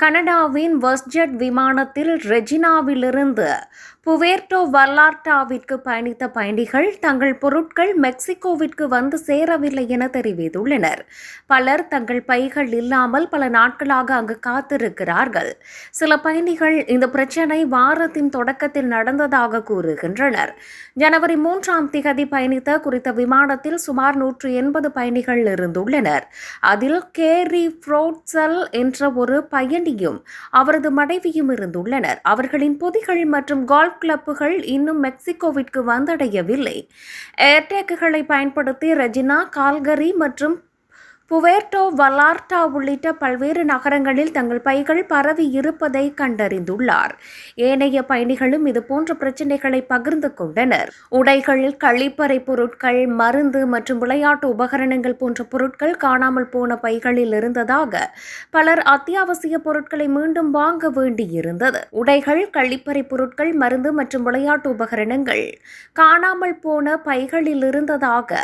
கனடாவின் வெஸ்ட்ஜெட் விமானத்தில் ரெஜினாவிலிருந்து புவேர்டோ வல்லார்டாவிற்கு பயணித்த பயணிகள் தங்கள் பொருட்கள் மெக்சிகோவிற்கு வந்து சேரவில்லை என தெரிவித்துள்ளனர். பலர் தங்கள் பைகள் இல்லாமல் பல நாட்களாக அங்கு காத்திருக்கிறார்கள். சில பயணிகள் இந்த பிரச்சினை வாரத்தின் தொடக்கத்தில் நடந்ததாக கூறுகின்றனர். ஜனவரி மூன்றாம் திகதி பயணித்த குறித்த விமானத்தில் சுமார் நூற்று எண்பது பயணிகள் இருந்துள்ளனர். அதில் கேரி ஃப்ரோட்சல் என்ற ஒரு பயணியும் அவரது மனைவியும் இருந்துள்ளனர். அவர்களின் பொதிகள் மற்றும் கால்ஃப் கிளப்புகள் இன்னும் மெக்சிகோவிற்கு வந்தடையவில்லை. ஏர்டேக்குகளை பயன்படுத்தி ரெஜினா கால்கரி மற்றும் புவேர்டோ வலார்டா உள்ளிட்ட பல்வேறு நகரங்களில் தங்கள் பைகள் பரவி இருப்பதை கண்டறிந்துள்ளார். ஏனைய பயணிகளும் இதுபோன்ற பிரச்சினைகளை பகிர்ந்து கொண்டனர். உடைகள் கழிப்பறை பொருட்கள் மருந்து மற்றும் விளையாட்டு உபகரணங்கள் போன்ற பொருட்கள் காணாமல் போன பைகளில் இருந்ததாக பலர் அத்தியாவசிய பொருட்களை மீண்டும் வாங்க வேண்டியிருந்தது. உடைகள் கழிப்பறை பொருட்கள் மருந்து மற்றும் விளையாட்டு உபகரணங்கள் காணாமல் போன பைகளில் இருந்ததாக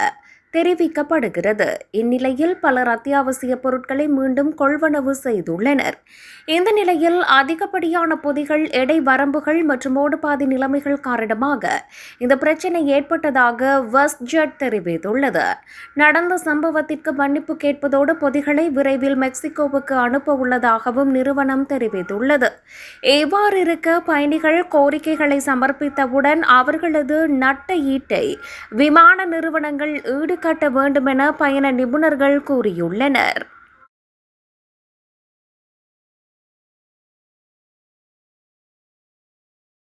தெரிவிக்கப்படுகிறது. இந்நிலையில் பலர் அத்தியாவசிய பொருட்களை மீண்டும் கொள்வனவு செய்துள்ளனர். இந்த நிலையில் அதிகப்படியான பொதிகள் எடை வரம்புகள் மற்றும் ஓடுபாதி நிலைமைகள் காரணமாக இந்த பிரச்சினை ஏற்பட்டதாக வெஸ்ட்ஜெட் தெரிவித்துள்ளது. நடந்த சம்பவத்திற்கு மன்னிப்பு கேட்பதோடு பொதிகளை விரைவில் மெக்சிகோவுக்கு அனுப்ப உள்ளதாகவும் நிறுவனம் தெரிவித்துள்ளது. இவ்வாறு இருக்க பயணிகள் கோரிக்கைகளை சமர்ப்பித்தவுடன் அவர்களது நட்ட ஈட்டை விமான நிறுவனங்கள் எடுத்துக்காட்ட வேண்டுமென பயண நிபுணர்கள் கூறியுள்ளனர்.